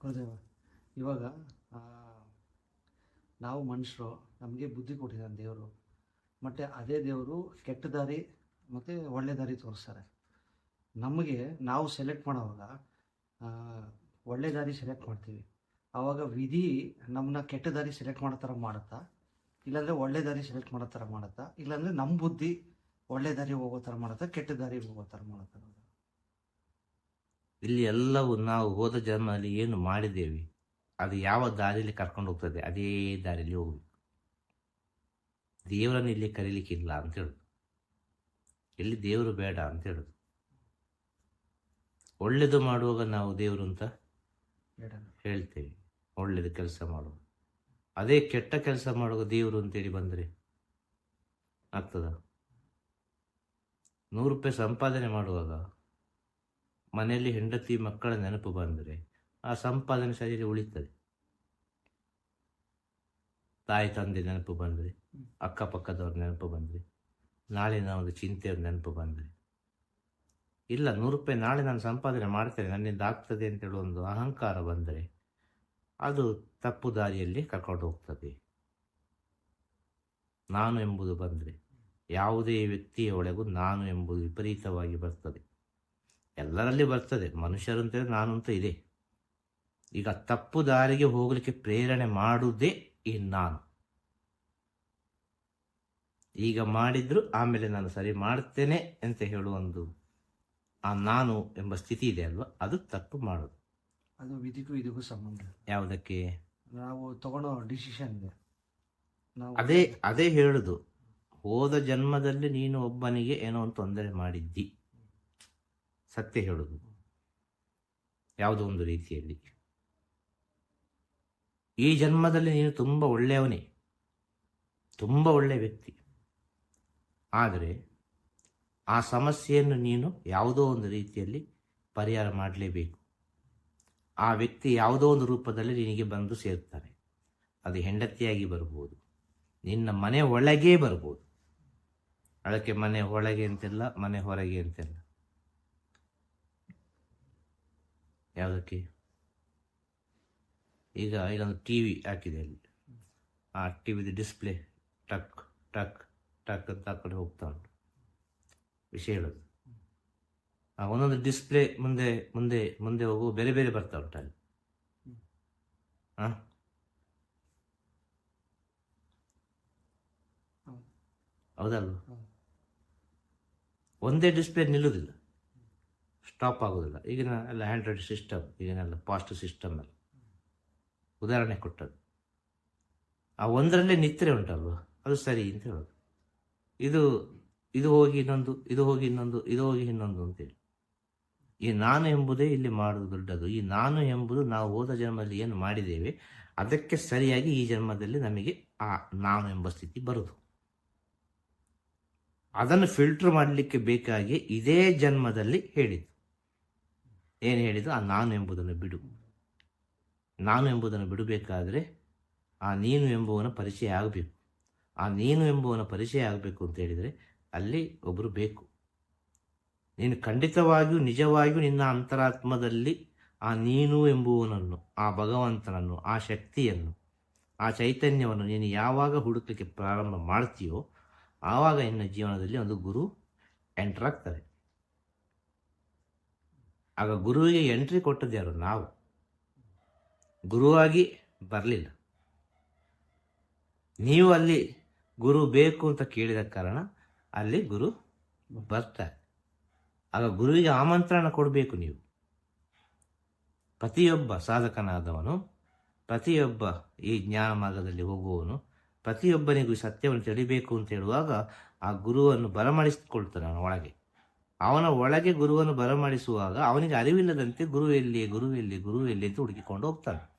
ಗುರುದೇವ ಇವಾಗ ನಾವು ಮನುಷ್ಯರು, ನಮಗೆ ಬುದ್ಧಿ ಕೊಟ್ಟಿದ್ದಾನೆ ದೇವರು. ಮತ್ತು ಅದೇ ದೇವರು ಕೆಟ್ಟ ದಾರಿ ಮತ್ತು ಒಳ್ಳೆ ದಾರಿ ತೋರಿಸ್ತಾರೆ. ನಮಗೆ ನಾವು ಸೆಲೆಕ್ಟ್ ಮಾಡೋವಾಗ ಒಳ್ಳೆ ದಾರಿ ಸೆಲೆಕ್ಟ್ ಮಾಡ್ತೀವಿ. ಆವಾಗ ವಿಧಿ ನಮ್ಮನ್ನ ಕೆಟ್ಟ ದಾರಿ ಸೆಲೆಕ್ಟ್ ಮಾಡೋ ಥರ ಮಾಡುತ್ತಾ? ಇಲ್ಲಾಂದರೆ ಒಳ್ಳೆ ದಾರಿ ಸೆಲೆಕ್ಟ್ ಮಾಡೋ ಥರ ಮಾಡುತ್ತಾ? ಇಲ್ಲಾಂದರೆ ನಮ್ಮ ಬುದ್ಧಿ ಒಳ್ಳೆ ದಾರಿ ಹೋಗೋ ಥರ ಮಾಡುತ್ತಾ? ಕೆಟ್ಟ ದಾರಿ ಹೋಗೋ ಥರ ಮಾಡುತ್ತಾ? ಇಲ್ಲಿ ಎಲ್ಲವೂ ನಾವು ಹೋದ ಜನ್ಮದಲ್ಲಿ ಏನು ಮಾಡಿದ್ದೇವೆ? ಅದು ಯಾವ ದಾರಿಯಲ್ಲಿ ಕರ್ಕೊಂಡು ಹೋಗ್ತದೆ? ಅದೇ ದಾರಿಯಲ್ಲಿ ಹೋಗ್ಬೇಕು. ದೇವರನ್ನು ಇಲ್ಲಿ ಕರೀಲಿಕ್ಕಿಲ್ಲ ಅಂತ ಹೇಳುದು. ಇಲ್ಲಿ ದೇವರು ಬೇಡ ಅಂತ ಹೇಳುದು. ಒಳ್ಳೇದು ಮಾಡುವಾಗ ನಾವು ದೇವರು ಅಂತ ಬೇಡ ಹೇಳ್ತೇವೆ. ಒಳ್ಳೇದು ಕೆಲಸ ಮಾಡುವ ಅದೇ ಕೆಟ್ಟ ಕೆಲಸ ಮಾಡುವಾಗ ದೇವರು ಅಂತೇಳಿ ಬಂದರೆ ಆಗ್ತದ? ನೂರು ರೂಪಾಯಿ ಸಂಪಾದನೆ ಮಾಡುವಾಗ ಮನೆಯಲ್ಲಿ ಹೆಂಡತಿ ಮಕ್ಕಳ ನೆನಪು ಬಂದರೆ ಆ ಸಂಪಾದನೆ ಸರಿಯಲ್ಲಿ ಉಳಿತದೆ. ತಾಯಿ ತಂದೆ ನೆನಪು ಬಂದರೆ ಅಕ್ಕಪಕ್ಕದವ್ರ ನೆನಪು ಬಂದರೆ ನಾಳಿನ ಒಂದು ಚಿಂತೆಯವ್ರ ನೆನಪು ಬಂದರೆ. ಇಲ್ಲ, ನೂರು ರೂಪಾಯಿ ನಾಳೆ ನಾನು ಸಂಪಾದನೆ ಮಾಡ್ತೇನೆ, ನನ್ನಿಂದ ಆಗ್ತದೆ ಹೇಳುವ ಒಂದು ಅಹಂಕಾರ ಬಂದರೆ ಅದು ತಪ್ಪು ದಾರಿಯಲ್ಲಿ ಕರ್ಕೊಂಡು ಹೋಗ್ತದೆ. ನಾನು ಎಂಬುದು ಬಂದರೆ ಯಾವುದೇ ವ್ಯಕ್ತಿಯ ಒಳಗೂ ನಾನು ಎಂಬುದು ವಿಪರೀತವಾಗಿ ಬರ್ತದೆ. ಎಲ್ಲರಲ್ಲಿ ಬರ್ತದೆ. ಮನುಷ್ಯರು ಅಂತೇಳಿ ನಾನು ಅಂತ ಇದೆ. ಈಗ ತಪ್ಪು ದಾರಿಗೆ ಹೋಗಲಿಕ್ಕೆ ಪ್ರೇರಣೆ ಮಾಡುವುದೇ ಈ ನಾನು. ಈಗ ಮಾಡಿದ್ರು ಆಮೇಲೆ ನಾನು ಸರಿ ಮಾಡ್ತೇನೆ ಅಂತ ಹೇಳುವ ಒಂದು ಆ ನಾನು ಎಂಬ ಸ್ಥಿತಿ ಇದೆ ಅಲ್ವಾ? ಅದು ತಪ್ಪು ಮಾಡೋದು. ಅದು ವಿಧಿಗೂ ಇದಕ್ಕೂ ಸಂಬಂಧ. ಯಾವುದಕ್ಕೆ? ನಾವು ತಗೊಳ್ಳೋ ಡಿಸಿಷನ್ ನಾವು ಅದೇ ಅದೇ ಹೇಳುದು. ಹೋದ ಜನ್ಮದಲ್ಲಿ ನೀನು ಒಬ್ಬನಿಗೆ ಏನೋ ಒಂದು ತೊಂದರೆ ಮಾಡಿದ್ದಿ. ಸತ್ಯ ಹೇಳುವುದು ಯಾವುದೋ ಒಂದು ರೀತಿಯಲ್ಲಿ. ಈ ಜನ್ಮದಲ್ಲಿ ನೀನು ತುಂಬ ಒಳ್ಳೆಯವನೇ. ತುಂಬ ಒಳ್ಳೆಯ ವ್ಯಕ್ತಿ. ಆದರೆ ಆ ಸಮಸ್ಯೆಯನ್ನು ನೀನು ಯಾವುದೋ ಒಂದು ರೀತಿಯಲ್ಲಿ ಪರಿಹಾರ ಮಾಡಲೇಬೇಕು. ಆ ವ್ಯಕ್ತಿ ಯಾವುದೋ ಒಂದು ರೂಪದಲ್ಲಿ ನಿನಗೆ ಬಂದು ಸೇರ್ತಾನೆ. ಅದು ಹೆಂಡತಿಯಾಗಿ ಬರ್ಬೋದು. ನಿನ್ನ ಮನೆ ಒಳಗೇ ಬರ್ಬೋದು. ಅದಕ್ಕೆ ಮನೆ ಒಳಗೆ ಅಂತೆಲ್ಲ, ಮನೆ ಹೊರಗೆ ಅಂತೆಲ್ಲ. ಯಾವುದಕ್ಕೆ? ಈಗ ಇಲ್ಲೊಂದು ಟಿ ವಿ ಹಾಕಿದೆ ಅಲ್ಲಿ. ಆ ಟಿ ವಿದು ಡಿಸ್ಪ್ಲೇ ಟಕ್ ಟಕ್ ಟಕ್ ಅಂತ ಆ ಕಡೆ ಹೋಗ್ತಾ ಉಂಟು. ವಿಷಯ ಹೇಳೋದು. ಆ ಒಂದೊಂದು ಡಿಸ್ಪ್ಲೇ ಮುಂದೆ ಮುಂದೆ ಮುಂದೆ ಹೋಗು ಬೇರೆ ಬೇರೆ ಬರ್ತಾ ಉಂಟು ಅಲ್ಲಿ. ಹಾಂ ಹೌದು. ಹೌದಲ್ವ? ಒಂದೇ ಡಿಸ್ಪ್ಲೇ ನಿಲ್ಲುವುದಿಲ್ಲ. ಸ್ಟಾಪ್ ಆಗೋದಿಲ್ಲ. ಈಗಿನ ಎಲ್ಲ ಆ್ಯಂಡ್ರಾಯ್ಡ್ ಸಿಸ್ಟಮ್ ಈಗಿನೆಲ್ಲ ಸಿಸ್ಟಮ್ ಎಲ್ಲ ಉದಾಹರಣೆ ಕೊಟ್ಟದ್ದು. ಆ ಒಂದರಲ್ಲೇ ನಿತ್ರೆ ಉಂಟಲ್ವ? ಅದು ಸರಿ ಅಂತ ಹೇಳೋದು. ಇದು ಇದು ಹೋಗಿ ಇನ್ನೊಂದು, ಇದು ಹೋಗಿ ಇನ್ನೊಂದು, ಇದು ಹೋಗಿ ಇನ್ನೊಂದು ಅಂತೇಳಿ ಈ ನಾನು ಎಂಬುದೇ ಇಲ್ಲಿ ಮಾಡೋದು ದೊಡ್ಡದು. ಈ ನಾನು ಎಂಬುದು ನಾವು ಹೋದ ಜನ್ಮದಲ್ಲಿ ಏನು ಮಾಡಿದ್ದೇವೆ, ಅದಕ್ಕೆ ಸರಿಯಾಗಿ ಈ ಜನ್ಮದಲ್ಲಿ ನಮಗೆ ಆ ನಾನು ಎಂಬ ಸ್ಥಿತಿ ಬರುವುದು. ಅದನ್ನು ಫಿಲ್ಟರ್ ಮಾಡಲಿಕ್ಕೆ ಬೇಕಾಗಿ ಇದೇ ಜನ್ಮದಲ್ಲಿ ಹೇಳಿದ್ದು. ಏನು ಹೇಳಿದ್ದು? ಆ ನಾನು ಎಂಬುದನ್ನು ಬಿಡು. ನಾನು ಎಂಬುದನ್ನು ಬಿಡಬೇಕಾದ್ರೆ ಆ ನೀನು ಎಂಬುವನ ಪರಿಚಯ ಆಗಬೇಕು. ಆ ನೀನು ಎಂಬುವನ ಪರಿಚಯ ಆಗಬೇಕು ಅಂತ ಹೇಳಿದರೆ ಅಲ್ಲಿ ಒಬ್ಬರು ಬೇಕು. ನೀನು ಖಂಡಿತವಾಗಿಯೂ, ನಿಜವಾಗಿಯೂ ನಿನ್ನ ಅಂತರಾತ್ಮದಲ್ಲಿ ಆ ನೀನು ಎಂಬುವನನ್ನು, ಆ ಭಗವಂತನನ್ನು, ಆ ಶಕ್ತಿಯನ್ನು, ಆ ಚೈತನ್ಯವನ್ನು ನೀನು ಯಾವಾಗ ಹುಡುಕಲಿಕ್ಕೆ ಪ್ರಾರಂಭ ಮಾಡ್ತೀಯೋ ಆವಾಗ ನಿನ್ನ ಜೀವನದಲ್ಲಿ ಒಂದು ಗುರು ಎಂಟರ್ ಆಗ್ತಾರೆ. ಆಗ ಗುರುವಿಗೆ ಎಂಟ್ರಿ ಕೊಟ್ಟದ್ದು ಯಾರು? ನಾವು. ಗುರುವಾಗಿ ಬರಲಿಲ್ಲ. ನೀವು ಅಲ್ಲಿ ಗುರು ಬೇಕು ಅಂತ ಕೇಳಿದ ಕಾರಣ ಅಲ್ಲಿ ಗುರು ಬರ್ತಾರೆ. ಆಗ ಗುರುವಿಗೆ ಆಮಂತ್ರಣ ಕೊಡಬೇಕು ನೀವು. ಪ್ರತಿಯೊಬ್ಬ ಸಾಧಕನಾದವನು, ಪ್ರತಿಯೊಬ್ಬ ಈ ಜ್ಞಾನ ಮಾರ್ಗದಲ್ಲಿ ಹೋಗುವವನು ಪ್ರತಿಯೊಬ್ಬನಿಗೂ ಸತ್ಯವನ್ನು ತಿಳಿಬೇಕು ಅಂತ ಹೇಳುವಾಗ ಆ ಗುರುವನ್ನು ಬರಮಾಡಿಸಿಕೊಳ್ತಾನೆ ಅವನ ಒಳಗೆ. ಅವನ ಒಳಗೆ ಗುರುವನ್ನು ಬರಮಾಡಿಸುವಾಗ ಅವನಿಗೆ ಅರಿವಿಲ್ಲದಂತೆ ಗುರು ಎಲ್ಲಿ ಗುರು ಎಲ್ಲಿ ಗುರು ಎಲ್ಲಿ ಅಂತ ಹುಡುಕಿಕೊಂಡು ಹೋಗ್ತಾನೆ.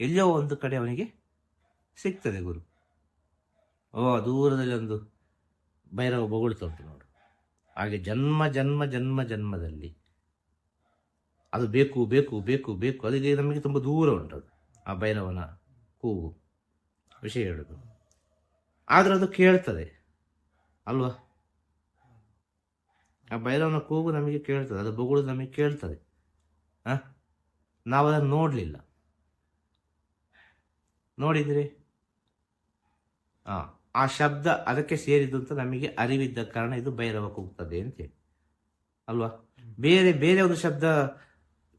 ಎಲ್ಲೋ ಒಂದು ಕಡೆ ಅವನಿಗೆ ಸಿಗ್ತದೆ ಗುರು. ಓ, ದೂರದಲ್ಲಿ ಒಂದು ಭೈರವ ಬೊಗಳ್ತಾ ಉಂಟು ನೋಡು. ಹಾಗೆ ಜನ್ಮ ಜನ್ಮ ಜನ್ಮ, ಜನ್ಮದಲ್ಲಿ ಅದು ಬೇಕು ಬೇಕು ಬೇಕು ಬೇಕು, ಅದಕ್ಕೆ ನಮಗೆ ತುಂಬ ದೂರ ಉಂಟದು ಆ ಭೈರವನ ಕೂಗು. ವಿಷಯ ಹೇಳೋದು ಆದ್ರೆ ಅದು ಕೇಳ್ತದೆ. ಅಲ್ವಾ? ಆ ಭೈರವನ ಕೂಗು ನಮಗೆ ಕೇಳ್ತದೆ. ಅದು ಬೊಗಳು ನಮಗೆ ಕೇಳ್ತದೆ. ಹಾಂ ನಾವು ಅದನ್ನು ನೋಡಲಿಲ್ಲ. ನೋಡಿದ್ರಿ? ಆ ಆ ಶಬ್ದ ಅದಕ್ಕೆ ಸೇರಿದ್ದು ಅಂತ ನಮಗೆ ಅರಿವಿದ್ದ ಕಾರಣ ಇದು ಭೈರವಕ್ಕೆ ಹೋಗ್ತದೆ ಅಂತೇಳಿ ಅಲ್ವಾ? ಬೇರೆ ಬೇರೆ ಒಂದು ಶಬ್ದ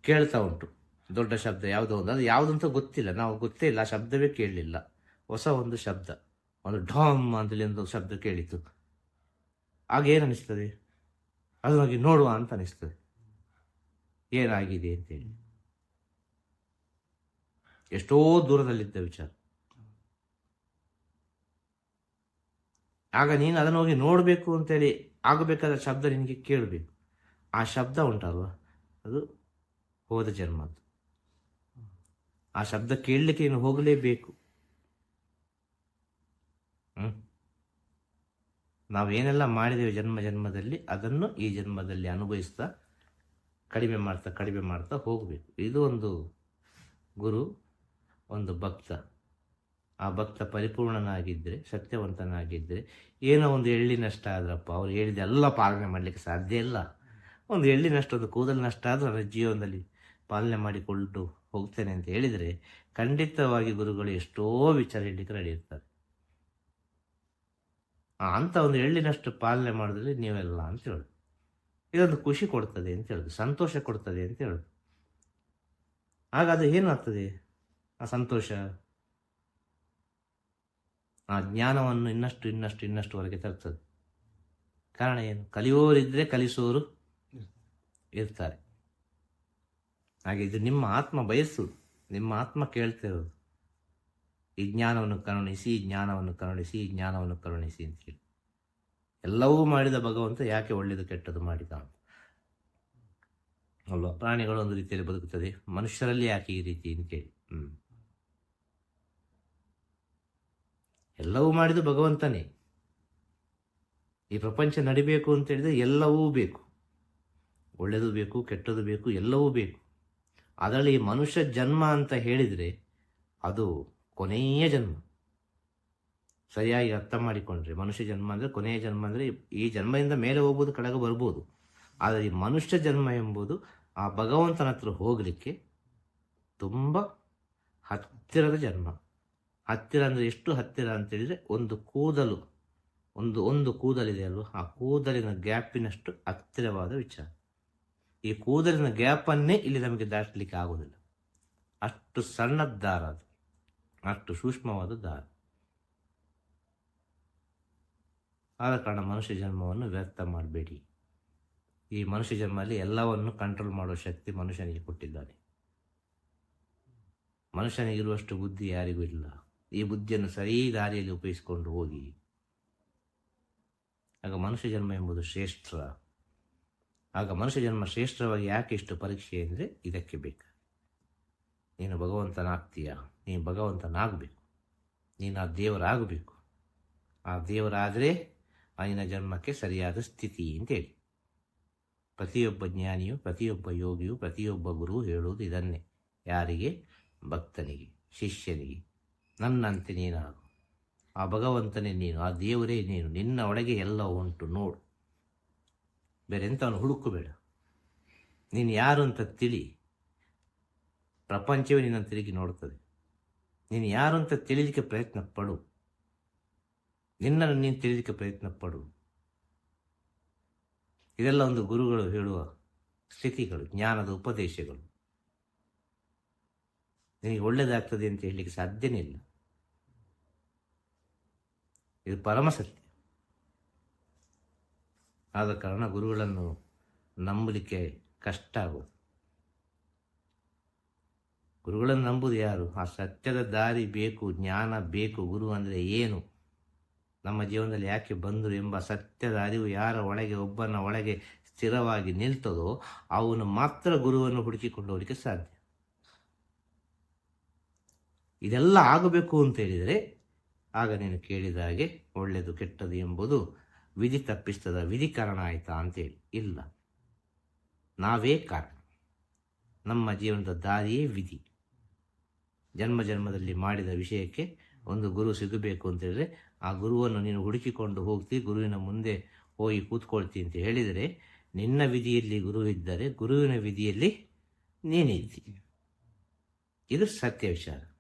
ಕೇಳ್ತಾ ಉಂಟು. ದೊಡ್ಡ ಶಬ್ದ ಯಾವುದೋ ಒಂದು. ಅದು ಯಾವುದಂತ ಗೊತ್ತಿಲ್ಲ. ನಾವು ಗೊತ್ತೇ ಇಲ್ಲ. ಆ ಶಬ್ದವೇ ಕೇಳಲಿಲ್ಲ. ಹೊಸ ಒಂದು ಶಬ್ದ. ಒಂದು ಢಾಮ್ ಅಂತೇಳಿ ಒಂದು ಶಬ್ದ ಕೇಳಿತು ಆಗ ಅನಿಸ್ತದೆ? ಅದು ಹೋಗಿ ನೋಡುವ ಅಂತ ಅನಿಸ್ತದೆ. ಏನಾಗಿದೆ ಅಂತೇಳಿ. ಎಷ್ಟೋ ದೂರದಲ್ಲಿದ್ದ ವಿಚಾರ. ಆಗ ನೀನು ಅದನ್ನು ಹೋಗಿ ನೋಡಬೇಕು ಅಂತೇಳಿ ಆಗಬೇಕಾದ ಶಬ್ದ ನಿನಗೆ ಕೇಳಬೇಕು. ಆ ಶಬ್ದ ಉಂಟಲ್ವ? ಅದು ಹೋದ ಜನ್ಮದ್ದು. ಆ ಶಬ್ದ ಕೇಳಲಿಕ್ಕೆ ನೀನು ಹೋಗಲೇಬೇಕು. ನಾವೇನೆಲ್ಲ ಮಾಡಿದ್ದೇವೆ ಜನ್ಮ ಜನ್ಮದಲ್ಲಿ, ಅದನ್ನು ಈ ಜನ್ಮದಲ್ಲಿ ಅನುಭವಿಸ್ತಾ, ಕಡಿಮೆ ಮಾಡ್ತಾ ಕಡಿಮೆ ಮಾಡ್ತಾ ಹೋಗಬೇಕು. ಇದು ಒಂದು ಗುರು, ಒಂದು ಭಕ್ತ. ಆ ಭಕ್ತ ಪರಿಪೂರ್ಣನಾಗಿದ್ದರೆ, ಸತ್ಯವಂತನಾಗಿದ್ದರೆ, ಏನೋ ಒಂದು ಎಳ್ಳಿನಷ್ಟ ಆದ್ರಪ್ಪ, ಅವ್ರು ಹೇಳಿದೆ ಎಲ್ಲ ಪಾಲನೆ ಮಾಡಲಿಕ್ಕೆ ಸಾಧ್ಯ ಇಲ್ಲ. ಒಂದು ಎಳ್ಳಿನಷ್ಟು ಒಂದು ಕೂದಲಿನಷ್ಟ ಆದರೂ ನನ್ನ ಜೀವನದಲ್ಲಿ ಪಾಲನೆ ಮಾಡಿಕೊಂಡು ಹೋಗ್ತೇನೆ ಅಂತ ಹೇಳಿದರೆ, ಖಂಡಿತವಾಗಿ ಗುರುಗಳು ಎಷ್ಟೋ ವಿಚಾರ ಹೇಳಲಿಕ್ಕೆ ನಡೆಯುತ್ತಾರೆ ಅಂಥ ಒಂದು ಎಳ್ಳಿನಷ್ಟು ಪಾಲನೆ ಮಾಡಿದ್ರೆ ನೀವೆಲ್ಲ ಅಂತ ಹೇಳೋದು. ಇದೊಂದು ಖುಷಿ ಕೊಡ್ತದೆ ಅಂತ ಹೇಳೋದು, ಸಂತೋಷ ಕೊಡ್ತದೆ ಅಂತ ಹೇಳೋದು. ಆಗ ಅದು ಏನಾಗ್ತದೆ? ಆ ಸಂತೋಷ? ಆ ಜ್ಞಾನವನ್ನು ಇನ್ನಷ್ಟು ಇನ್ನಷ್ಟು ಇನ್ನಷ್ಟುವರೆಗೆ ತರ್ತದೆ. ಕಾರಣ ಏನು? ಕಲಿಯೋರಿದ್ರೆ ಕಲಿಸೋರು ಇರ್ತಾರೆ. ಹಾಗೆ ಇದು ನಿಮ್ಮ ಆತ್ಮ ಬಯಸು ನಿಮ್ಮ ಆತ್ಮ ಕೇಳ್ತಿರೋದು ಈ ಜ್ಞಾನವನ್ನು ಕರುಣಿಸಿ, ಈ ಜ್ಞಾನವನ್ನು ಕರುಣಿಸಿ, ಈ ಜ್ಞಾನವನ್ನು ಕರುಣಿಸಿ ಅಂತ ಹೇಳಿ ಎಲ್ಲವೂ ಮಾಡಿದ ಭಗವಂತ ಯಾಕೆ ಒಳ್ಳೆಯದು ಕೆಟ್ಟದ್ದು ಮಾಡಿದ? ಅಲ್ವಾ? ಪ್ರಾಣಿಗಳು ಒಂದು ರೀತಿಯಲ್ಲಿ ಬದುಕುತ್ತದೆ. ಮನುಷ್ಯರಲ್ಲಿ ಯಾಕೆ ಈ ರೀತಿ ಅಂತೇಳಿ ಹ್ಞೂ ಎಲ್ಲವೂ ಮಾಡಿದ ಭಗವಂತನೇ. ಈ ಪ್ರಪಂಚ ನಡಿಬೇಕು ಅಂತ ಹೇಳಿದ್ರೆ ಎಲ್ಲವೂ ಬೇಕು. ಒಳ್ಳೆಯದು ಬೇಕು, ಕೆಟ್ಟದ್ದು ಬೇಕು, ಎಲ್ಲವೂ ಬೇಕು. ಅದರಲ್ಲಿ ಮನುಷ್ಯ ಜನ್ಮ ಅಂತ ಹೇಳಿದರೆ ಅದು ಕೊನೆಯ ಜನ್ಮ. ಸರಿಯಾಗಿ ಅರ್ಥ ಮಾಡಿಕೊಂಡ್ರೆ. ಮನುಷ್ಯ ಜನ್ಮ ಅಂದರೆ ಕೊನೆಯ ಜನ್ಮ ಅಂದರೆ ಈ ಜನ್ಮದಿಂದ ಮೇಲೆ ಹೋಗ್ಬೋದು, ಕೆಳಗೆ ಬರ್ಬೋದು. ಆದರೆ ಈ ಮನುಷ್ಯ ಜನ್ಮ ಎಂಬುದು ಆ ಭಗವಂತನ ಹತ್ರ ಹೋಗಲಿಕ್ಕೆ ತುಂಬ ಹತ್ತಿರದ ಜನ್ಮ. ಹತ್ತಿರ ಅಂದರೆ ಎಷ್ಟು ಹತ್ತಿರ ಅಂತೇಳಿದರೆ ಒಂದು ಕೂದಲು. ಒಂದು ಒಂದು ಕೂದಲಿದೆ ಅಲ್ವ? ಆ ಕೂದಲಿನ ಗ್ಯಾಪಿನಷ್ಟು ಹತ್ತಿರವಾದ ವಿಚಾರ. ಈ ಕೂದಲಿನ ಗ್ಯಾಪನ್ನೇ ಇಲ್ಲಿ ನಮಗೆ ದಾಟಲಿಕ್ಕೆ ಆಗೋದಿಲ್ಲ. ಅಷ್ಟು ಸಣ್ಣದ್ದಾರ ಅದು. ಅಷ್ಟು ಸೂಕ್ಷ್ಮವಾದ ದಾರಿ. ಆದ ಕಾರಣ ಮನುಷ್ಯ ಜನ್ಮವನ್ನು ವ್ಯರ್ಥ ಮಾಡಬೇಡಿ. ಈ ಮನುಷ್ಯ ಜನ್ಮದಲ್ಲಿ ಎಲ್ಲವನ್ನು ಕಂಟ್ರೋಲ್ ಮಾಡುವ ಶಕ್ತಿ ಮನುಷ್ಯನಿಗೆ ಕೊಟ್ಟಿದ್ದಾನೆ. ಮನುಷ್ಯನಿಗಿರುವಷ್ಟು ಬುದ್ಧಿ ಯಾರಿಗೂ ಇಲ್ಲ. ಈ ಬುದ್ಧಿಯನ್ನು ಸರಿ ದಾರಿಯಲ್ಲಿ ಉಪಯೋಗಿಸಿಕೊಂಡು ಹೋಗಿ. ಆಗ ಮನುಷ್ಯ ಜನ್ಮ ಎಂಬುದು ಶ್ರೇಷ್ಠ. ಆಗ ಮನುಷ್ಯ ಜನ್ಮ ಶ್ರೇಷ್ಠವಾಗಿ ಯಾಕೆ ಇಷ್ಟು ಪರೀಕ್ಷೆ ಅಂದರೆ ಇದಕ್ಕೆ ಬೇಕು? ನೀನು ಭಗವಂತನಾಗ್ತೀಯ? ನೀನು ಭಗವಂತನಾಗಬೇಕು. ನೀನು ಆ ದೇವರಾಗಬೇಕು. ಆ ದೇವರಾದರೆ ನಿನ್ನ ಜನ್ಮಕ್ಕೆ ಸರಿಯಾದ ಸ್ಥಿತಿ ಅಂತೇಳಿ. ಪ್ರತಿಯೊಬ್ಬ ಜ್ಞಾನಿಯು, ಪ್ರತಿಯೊಬ್ಬ ಯೋಗಿಯು, ಪ್ರತಿಯೊಬ್ಬ ಗುರು ಹೇಳುವುದು ಇದನ್ನೇ. ಯಾರಿಗೆ? ಭಕ್ತನಿಗೆ, ಶಿಷ್ಯನಿಗೆ. ನನ್ನಂತೆ ನೀನಾಗು. ಆ ಭಗವಂತನೇ ನೀನು, ಆ ದೇವರೇ ನೀನು. ನಿನ್ನ ಒಳಗೆ ಎಲ್ಲ ಉಂಟು, ನೋಡು. ಬೇರೆ ಎಂಥವನು ಹುಡುಕಬೇಡ. ನೀನು ಯಾರು ಅಂತ ತಿಳಿ. ಪ್ರಪಂಚವೇ ನಿನ್ನನ್ನು ತಿರುಗಿ ನೋಡುತ್ತದೆ. ನೀನು ಯಾರು ಅಂತ ತಿಳಿಲಿಕ್ಕೆ ಪ್ರಯತ್ನ ಪಡು. ನಿನ್ನನ್ನು ನೀನು ತಿಳಿಲಿಕ್ಕೆ ಪ್ರಯತ್ನ ಪಡು. ಇದೆಲ್ಲ ಒಂದು ಗುರುಗಳು ಹೇಳುವ ಸ್ಥಿತಿಗಳು, ಜ್ಞಾನದ ಉಪದೇಶಗಳು. ನಿನಗೆ ಒಳ್ಳೆಯದಾಗ್ತದೆ ಅಂತ ಹೇಳಲಿಕ್ಕೆ ಸಾಧ್ಯನೇ ಇಲ್ಲ. ಇದು ಪರಮ ಸತ್ಯ. ಆದ ಕಾರಣ ಗುರುಗಳನ್ನು ನಂಬಲಿಕ್ಕೆ ಕಷ್ಟ ಆಗೋದು. ಗುರುಗಳನ್ನು ನಂಬುದು ಯಾರು? ಆ ಸತ್ಯದ ದಾರಿ ಬೇಕು, ಜ್ಞಾನ ಬೇಕು, ಗುರು ಅಂದರೆ ಏನು? ನಮ್ಮ ಜೀವನದಲ್ಲಿ ಯಾಕೆ ಬಂದರು ಎಂಬ ಸತ್ಯದ ಅರಿವು ಯಾರ ಒಳಗೆ, ಒಬ್ಬನ ಒಳಗೆ ಸ್ಥಿರವಾಗಿ ನಿಲ್ತದೋ ಅವನು ಮಾತ್ರ ಗುರುವನ್ನು ಹುಡುಕಿಕೊಂಡು ಹೋಗಲಿಕ್ಕೆ ಸಾಧ್ಯ. ಇದೆಲ್ಲ ಆಗಬೇಕು ಅಂತ ಹೇಳಿದರೆ ಆಗ ನೀನು ಕೇಳಿದ ಹಾಗೆ ಒಳ್ಳೆಯದು, ಕೆಟ್ಟದು ಎಂಬುದು ವಿಧಿ ತಪ್ಪಿಸ್ತದ ವಿಧಿ ಕಾರಣ ಆಯಿತಾ ಅಂತೇಳಿ ಇಲ್ಲ. ನಾವೇ ಕಾರಣ. ನಮ್ಮ ಜೀವನದ ದಾರಿಯೇ ವಿಧಿ. ಜನ್ಮ ಜನ್ಮದಲ್ಲಿ ಮಾಡಿದ ವಿಷಯಕ್ಕೆ ಒಂದು ಗುರು ಸಿಗಬೇಕು ಅಂತ ಹೇಳಿದ್ರೆ ಆ ಗುರುವನ್ನು ನೀನು ಹುಡುಕಿಕೊಂಡು ಹೋಗ್ತಿ, ಗುರುವಿನ ಮುಂದೆ ಹೋಗಿ ಕೂತ್ಕೊಳ್ತಿ ಅಂತ ಹೇಳಿದರೆ ನಿನ್ನ ವಿಧಿಯಲ್ಲಿ ಗುರು ಇದ್ದರೆ ಗುರುವಿನ ವಿಧಿಯಲ್ಲಿ ನೀನಿದ್ದಿ ಇದು ಸತ್ಯ ವಿಚಾರ.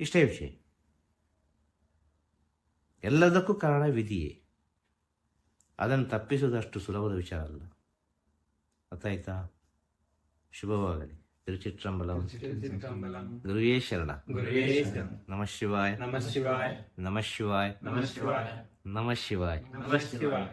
ಇಷ್ಟೇ ವಿಷಯ. ಎಲ್ಲದಕ್ಕೂ ಕಾರಣ ವಿಧಿಯೇ. ಅದನ್ನು ತಪ್ಪಿಸುವುದಷ್ಟು ಸುಲಭದ ವಿಚಾರ ಅಲ್ಲ. ಗೊತ್ತಾಯ್ತಾ ಶುಭವಾಗಲಿ. திருச்சிற்றம்பலம் குருவே சரணம் நம சிவாய் நம சிவாய் நம சிவாய் நம சிவாய் நம சிவாய் நம சிவாய்